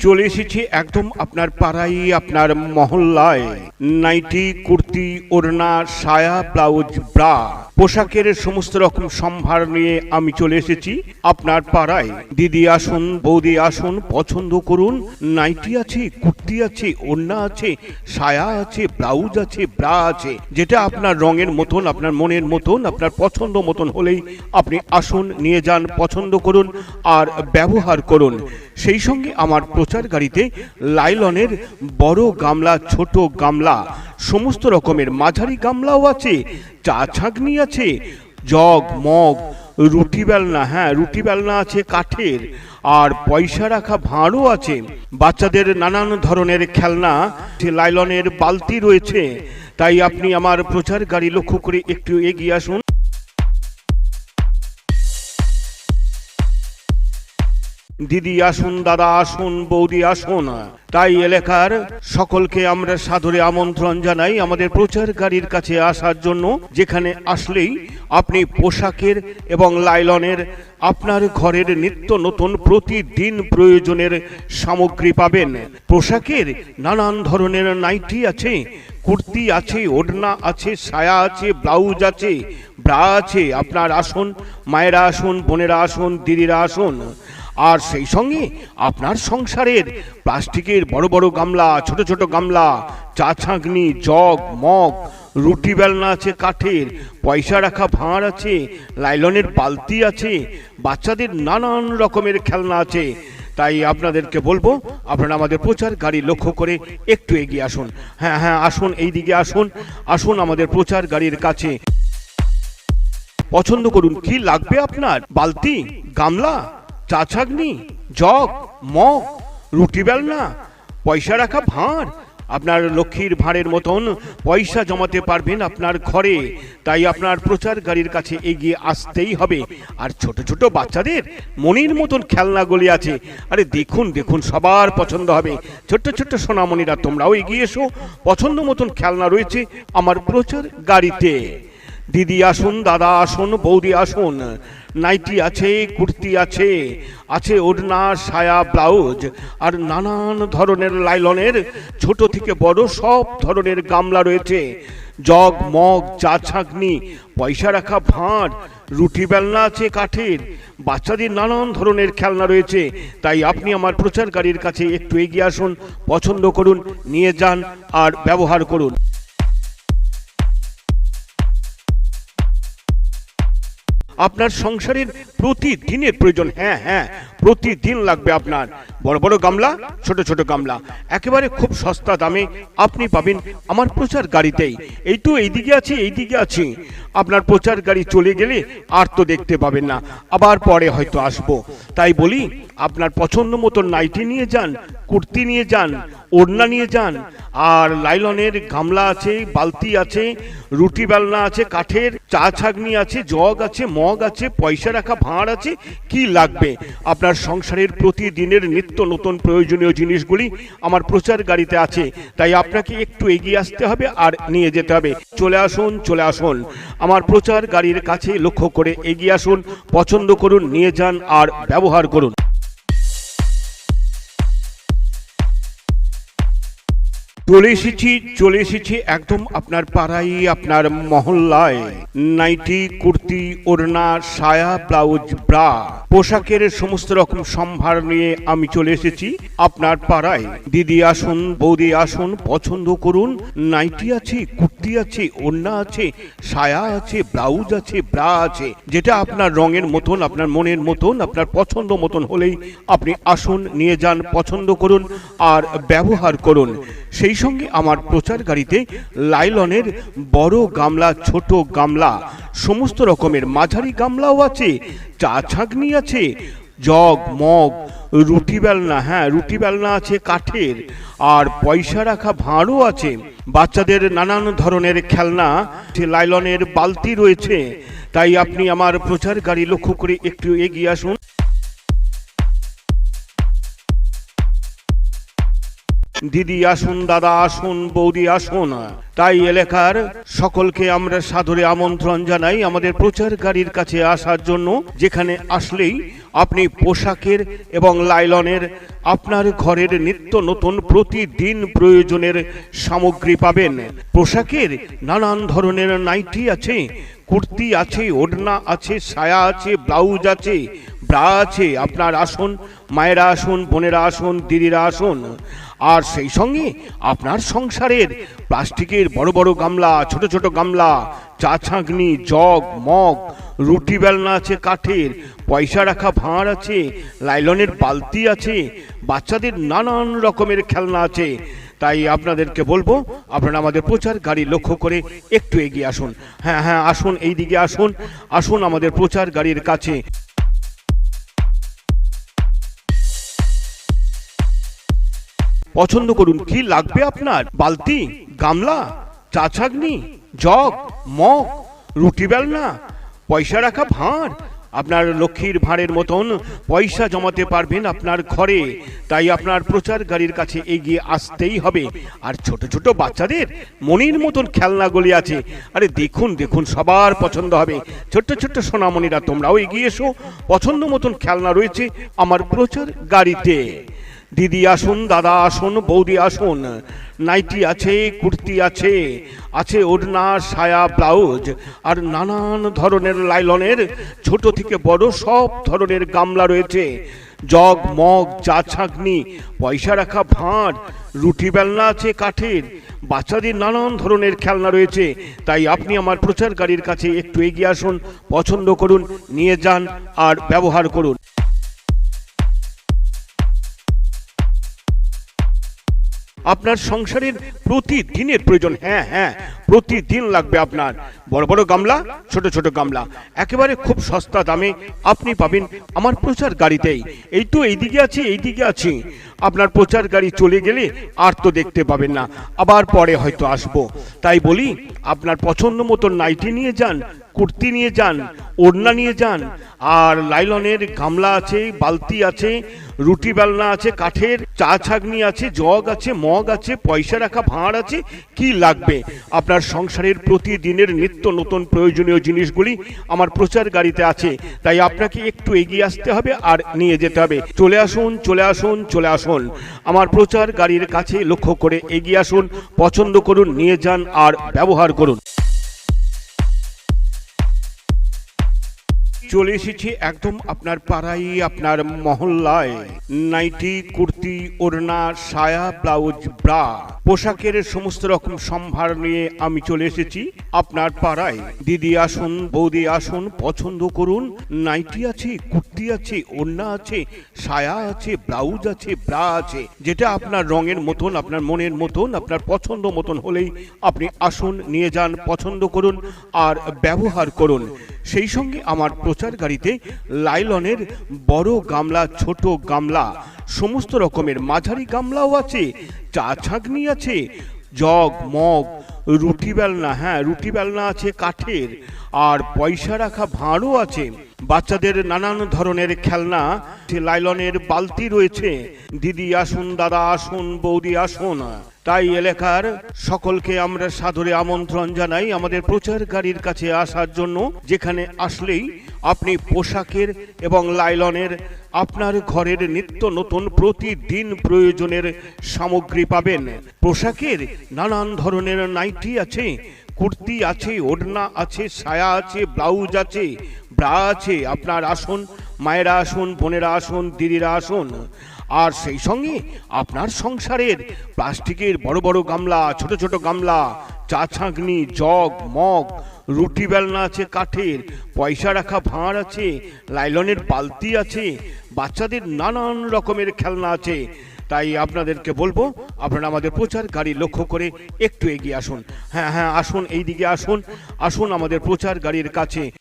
চলে এসেছি একদম আপনার পাড়ায়, আপনার মহল্লায়। নাইটি, কুর্তি, ওড়না, সায়া, ব্লাউজ, ব্রা। পোশাকের সমস্ত রকম সম্ভার নিয়ে আমি চলে এসেছি আপনার পাড়ায়। দিদি আসুন, বৌদি আসুন, পছন্দ করুন। নাইটি আছে, কুর্তি আছে, ওড়না আছে, সায়া আছে, ব্লাউজ আছে, ব্রা আছে। যেটা আপনার রঙের মতন, আপনার মনের মতন, আপনার পছন্দ মতন হলেই আপনি আসুন, নিয়ে যান, পছন্দ করুন আর ব্যবহার করুন। সেই সঙ্গে আমার প্রচার গাড়িতে লাইলনের বড় গামলা, ছোট গামলা, সমস্ত রকমের মাঝারি গামলাও আছে, চা ছাঁকনি আছে, জগ, মগ, রুটি বেলনা হ্যাঁ রুটি বেলনা আছে কাঠের, আর পয়সা রাখা ভাঁড়ও আছে। বাচ্চাদের নানান ধরনের খেলনা লাইলনের বালতি রয়েছে। তাই আপনি আমার প্রচার গাড়ি লক্ষ্য করে একটু এগিয়ে আসুন। দিদি আসুন, দাদা আসুন, বৌদি আসুন। তাই এলাকার সকলকে আমরা সাদরে আমন্ত্রণ জানাই আমাদের প্রচারকারীর কাছে আসার জন্য, যেখানে আসলেই আপনি পোশাকের এবং লাইলনের আপনার ঘরের নিত্য নতুন প্রতিদিন প্রয়োজনের সামগ্রী পাবেন। পোশাকের নানান ধরনের নাইটি আছে, কুর্তি আছে, ওড়না আছে, সায়া আছে, ব্লাউজ আছে, ব্রা আছে। আপনার আসুন, মায়েরা আসুন, বোনেরা আসুন, দিদিরা আসুন। আর সেই সঙ্গে আপনার সংসারের প্লাস্টিকের বড় বড় গামলা, ছোট ছোট গামলা, চা ছাঁকনি, জগ, মগ, রুটি বেলনা আছে কাঠের, পয়সা রাখা ভাঁড় আছে, লাইলনের বালতি আছে, বাচ্চাদের নানান রকমের খেলনা আছে। তাই আপনাদেরকে বলব, আপনারা আমাদের প্রচার গাড়ি লক্ষ্য করে একটু এগিয়ে আসুন। হ্যাঁ হ্যাঁ আসুন, এই দিকে আসুন আসুন আমাদের প্রচার গাড়ির কাছে। পছন্দ করুন, কি লাগবে আপনার? বালতি, গামলা? চা ছাগনি জগ, মগ রুটি বেলনা পয়সা রাখা ভাঁড়, আপনার লক্ষ্মীর ভাঁড়ের মতন পয়সা জমাতে পারবেন আপনার ঘরে। তাই আপনার প্রচার গাড়ির কাছে এগিয়ে আসতেই হবে। আর ছোট ছোট বাচ্চাদের মনির মতন খেলনাগুলি আছে। আরে দেখুন দেখুন, সবার পছন্দ হবে। ছোট্ট ছোট্ট সোনামণিরা, তোমরাও এগিয়ে এসো। পছন্দ মতন খেলনা রয়েছে আমার প্রচার গাড়িতে দিদি আসুন, দাদা আসুন, বৌদি আসুন। নাইটি আছে, কুর্তি আছে আছে ওড়না, সায়া, ব্লাউজ, আর নানান ধরনের লাইলনের, ছোট থেকে বড় সব ধরনের গামলা রয়েছে। জগ, মগ, চা ছাঁকনি, পয়সা রাখা ভাঁড়, রুটি বেলনা আছে কাঠের, বাচ্চাদের নানান ধরনের খেলনা রয়েছে। তাই আপনি আমার প্রচারকারীর কাছে একটু এগিয়ে আসুন, পছন্দ করুন, নিয়ে যান আর ব্যবহার করুন। আপনার সংসারের প্রতিদিনের প্রয়োজন। হ্যাঁ হ্যাঁ প্রতিদিন লাগবে আপনার। বড় বড় গামলা, ছোট ছোট গামলা। একেবারে খুব সস্তা দামে আপনি পাবেন আমার প্রচার গাড়িতেই। এই তো এইদিকে আছি এইদিকে আছি। আপনার প্রচার গাড়ি চলে গেলে আর তো দেখতে পাবেন না। আবার পরে হয়তো আসব। তাই বলি, আপনার পছন্দ মতো নাইটি নিয়ে যান, কুর্তি নিয়ে যান, ওড়না নিয়ে যান। আর লাইলনের গামলা আছে, বালতি আছে, রুটি বেলনা আছে, কাঠের চা ছাগনি আছে, জগ আছে, মগ আছে, পয়সা রাখা ভাঁড় আছে, কি লাগবে? আপনার সংসারের প্রতিদিনের নিত্য নতুন প্রয়োজনীয় জিনিসগুলি আমার প্রচার গাড়িতে আছে। তাই আপনাকে একটু এগিয়ে আসতে হবে আর নিয়ে যেতে হবে। চলে আসুন চলে আসুন। আমার প্রচার গাড়ির কাছে লক্ষ্য করে এগিয়ে আসুন, পছন্দ করুন, নিয়ে যান আর ব্যবহার করুন। চলে এসেছি চলে এসেছি একদম আপনার পাড়ায়, আপনার মহল্লায়। নাইটি, কুর্তি, ওড়না, সায়া, ব্লাউজ, ব্রা, পোশাকের সমস্ত রকম সম্ভার নিয়ে আমি চলে এসেছি আপনার পাড়ায়। দিদি আসুন, বৌদি আসুন, পছন্দ করুন। নাইটি আছে, কুর্তি আছে, ওড়না আছে, সায়া আছে, ব্লাউজ আছে, ব্রা আছে। যেটা আপনার রঙের মতন, আপনার মনের মতন, আপনার পছন্দ মতন হলেই আপনি আসুন, নিয়ে যান, পছন্দ করুন আর ব্যবহার করুন। সেই সঙ্গে আমার প্রচার গাড়িতে লাইলনের বড় গামলা, ছোট গামলা, সমস্ত রকমের মাঝারি গামলাও আছে, চা ছাঁকনি আছে, জগ, মগ, রুটি বেলনা হ্যাঁ রুটি বেলনা আছে কাঠের, আর পয়সা রাখা ভাঁড়ও আছে। বাচ্চাদের নানান ধরনের খেলনা লাইলনের বালতি রয়েছে। তাই আপনি আমার প্রচার গাড়ি লক্ষ্য করে একটু এগিয়ে আসুন। দিদি আসুন, দাদা আসুন, বৌদি আসুন। তাই এলাকার সকলকে আমরা সাদরে আমন্ত্রণ জানাই আমাদের প্রচারকারীর কাছে আসার জন্য, যেখানে আসলেই আপনি পোশাকের এবং লাইলনের আপনার ঘরের নিত্য নতুন প্রতিদিন প্রয়োজনের সামগ্রী পাবেন। পোশাকের নানান ধরনের নাইটি আছে, কুর্তি আছে, ওড়না আছে, সায়া আছে, ব্লাউজ আছে, ব্রা আছে। আপনার আসুন মায়েরা আসুন, বোনেরা আসুন, দিদিরা আসুন। আর সেই সঙ্গে আপনার সংসারের প্লাস্টিকের বড় বড় গামলা, ছোট ছোট গামলা, চা ছাঁকনি, জগ, মগ, রুটি বেলনা আছে কাঠের, পয়সা রাখা ভাঁড় আছে, লাইলনের বালতি আছে, বাচ্চাদের নানান রকমের খেলনা আছে। তাই আপনাদেরকে বলব, আপনারা আমাদের প্রচার গাড়ি লক্ষ্য করে একটু এগিয়ে আসুন। হ্যাঁ হ্যাঁ আসুন এই দিকে আসুন আসুন আমাদের প্রচার গাড়ির কাছে। পছন্দ করুন। কি লাগবে আপনার? বালতি, গামলা, চা ছাগনি জগ, মগ, রুটি বেলনা, পয়সা রাখা ভাঁড়? আপনার লক্ষ্মীর ভাঁড়ের মতন পয়সা জমাতে পারবেন আপনার ঘরে। তাই আপনার প্রচার গাড়ির কাছে এগিয়ে আসতেই হবে। আর ছোট ছোট বাচ্চাদের মনির মতন খেলনাগুলি আছে। আরে দেখুন দেখুন, সবার পছন্দ হবে। ছোট্ট ছোট্ট সোনামণিরা তোমরাও এগিয়ে এসো। পছন্দ মতন খেলনা রয়েছে আমার প্রচার গাড়িতে। দিদি আসুন, দাদা আসুন, বৌদি আসুন। নাইটি আছে, কুর্তি আছে আছে ওড়না, সায়া, ব্লাউজ, আর নানান ধরনের লাইলনের, ছোট থেকে বড় সব ধরনের গামলা রয়েছে। জগ, মগ, চা ছাঁকনি, পয়সা রাখা ভাঁড়, রুটি বেলনা আছে কাঠের, বাচ্চাদের নানান ধরনের খেলনা রয়েছে। তাই আপনি আমার প্রচার গাড়ির কাছে একটু এগিয়ে আসুন, পছন্দ করুন, নিয়ে যান আর ব্যবহার করুন। আপনার সংসারের প্রতিদিনের প্রয়োজন। হ্যাঁ হ্যাঁ। প্রতিদিন লাগবে আপনার। বড় বড় গামলা, ছোট ছোট গামলা। একেবারে খুব সস্তা দামে আপনি পাবেন আমার প্রচার গাড়িতেই। এই তো এইদিকে আছি এইদিকে আছি। আপনার প্রচার গাড়ি চলে গেলে আর তো দেখতে পাবেন না। আবার পরে হয়তো আসব। তাই বলি, আপনার পছন্দ মতো নাইটি নিয়ে যান, কুর্তি নিয়ে যান, ওড়না নিয়ে যান। আর লাইলনের গামলা আছে, বালতি আছে, রুটি বেলনা আছে, কাঠের চা ছাগনি আছে, জগ আছে, মগ আছে, পয়সা রাখা ভাঁড় আছে, কি লাগবে? আপনার সংসারের প্রতিদিনের নিত্য নতুন প্রয়োজনীয় জিনিসগুলি আমার প্রচার গাড়িতে আছে। তাই আপনাকে একটু এগিয়ে আসতে হবে আর নিয়ে যেতে হবে। চলে আসুন চলে আসুন চলে আসুন। আমার প্রচার গাড়ির কাছে লক্ষ্য করে এগিয়ে আসুন, পছন্দ করুন, নিয়ে যান আর ব্যবহার করুন। চলে এসেছি একদম আপনার পাড়ায়, আপনার মহল্লায়। নাইটি, কুর্তি, ওড়না, সায়া, ব্লাউজ, ব্রা, পোশাকের সমস্ত রকম সম্ভার নিয়ে আমি চলে এসেছি আপনার পাড়ায়। দিদি আসুন, বৌদি আসুন, পছন্দ করুন। নাইটি আছে, কুর্তি আছে, ওড়না আছে, সায়া আছে, ব্লাউজ আছে, ব্রা আছে। যেটা আপনার রঙের মতন, আপনার মনের মতন, আপনার পছন্দ মতন হলেই আপনি আসুন, নিয়ে যান, পছন্দ করুন আর ব্যবহার করুন। সেই সঙ্গে আমার প্রচার গাড়িতে লাইলনের বড় গামলা, ছোট গামলা, সমস্ত রকমের মাঝারি গামলাও আছে, চা ছাঁকনি আছে, জগ, মগ, রুটি বেলনা হ্যাঁ রুটি বেলনা আছে কাঠের, আর পয়সা রাখা ভাঁড়ও আছে। বাচ্চাদের নানান ধরনের খেলনা লাইলনের বালতি রয়েছে। দিদি আসুন, দাদা আসুন, বৌদি আসুন। তাই এলাকার সকলকে আমরা সাদরে আমন্ত্রণ জানাই আমাদের প্রচার গাড়ির কাছে আসার জন্য, যেখানে আসলেই আপনি পোশাকের এবং লাইলনের আপনার ঘরের নিত্য নতুন প্রতিদিন প্রয়োজনের সামগ্রী পাবেন। পোশাকের নানান ধরনের নাইটি আছে, কুর্তি আছে, ওড়না আছে, সায়া আছে, ব্লাউজ আছে, ব্রা আছে। আপনার আসুন, মায়েরা আসুন, বোনেরা আসুন, দিদিরা আসুন। আর সেই সঙ্গে আপনার সংসারের প্লাস্টিকের বড় বড় গামলা, ছোট ছোট গামলা, চা ছাঁকনি, জগ, মগ, রুটি বেলনা আছে কাঠের, পয়সা রাখা ভাঁড় আছে, লাইলনের বালতি আছে, বাচ্চাদের নানান রকমের খেলনা আছে। তাই আপনাদেরকে বলব, আপনারা আমাদের প্রচার গাড়ি লক্ষ্য করে একটু এগিয়ে আসুন। হ্যাঁ হ্যাঁ আসুন এই দিকে আসুন আসুন আমাদের প্রচার গাড়ির কাছে।